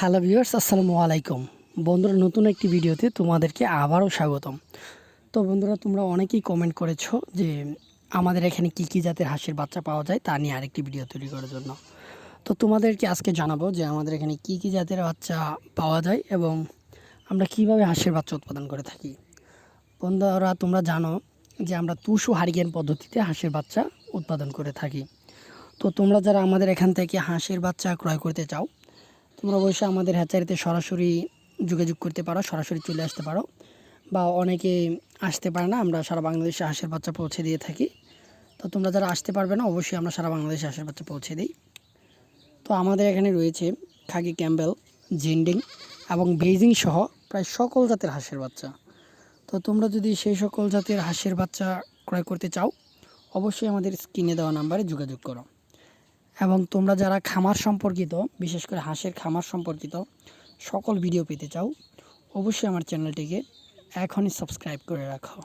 Hello viewers, আসসালামু আলাইকুম। বন্ধুরা, নতুন একটি ভিডিওতে তোমাদেরকে আবারও স্বাগতম। তো বন্ধুরা, তোমরা অনেকেই কমেন্ট করেছ যে আমাদের এখানে কি কি জাতের হাঁসের বাচ্চা পাওয়া যায় তা নিয়ে আরেকটি ভিডিও তৈরি করার জন্য। তো তোমাদেরকে আজকে জানাব যে আমাদের এখানে কি কি জাতের বাচ্চা পাওয়া যায় এবং আমরা কীভাবে হাঁসের বাচ্চা উৎপাদন করে থাকি। বন্ধুরা, তোমরা জানো যে আমরা তুষু হারিকেন পদ্ধতিতে হাঁসের বাচ্চা উৎপাদন করে থাকি। তো তোমরা যারা আমাদের এখান থেকে হাঁসের বাচ্চা ক্রয় করতে চাও তোমরা অবশ্যই আমাদের হ্যাচারিতে সরাসরি যোগাযোগ করতে পারো, সরাসরি চলে আসতে পারো। বা অনেকে আসতে পারে না, আমরা সারা বাংলাদেশে হাঁসের বাচ্চা পৌঁছে দিয়ে থাকি। তো তোমরা যারা আসতে পারবে না, অবশ্যই আমরা সারা বাংলাদেশে হাঁসের বাচ্চা পৌঁছে দিই। তো আমাদের এখানে রয়েছে খাকি ক্যাম্বেল জিন্ডিং এবং বেইজিং সহ প্রায় সকল জাতের হাঁসের বাচ্চা। তো তোমরা যদি সেই সকল জাতের হাঁসের বাচ্চা ক্রয় করতে চাও, অবশ্যই আমাদের স্ক্রিনে দেওয়া নাম্বারে যোগাযোগ করো। এবং তোমরা যারা খামার সম্পর্কিত, বিশেষ করে হাঁসের খামার সম্পর্কিত সকল ভিডিও পেতে চাও, অবশ্যই আমার চ্যানেলটিকে এখনই সাবস্ক্রাইব করে রাখো।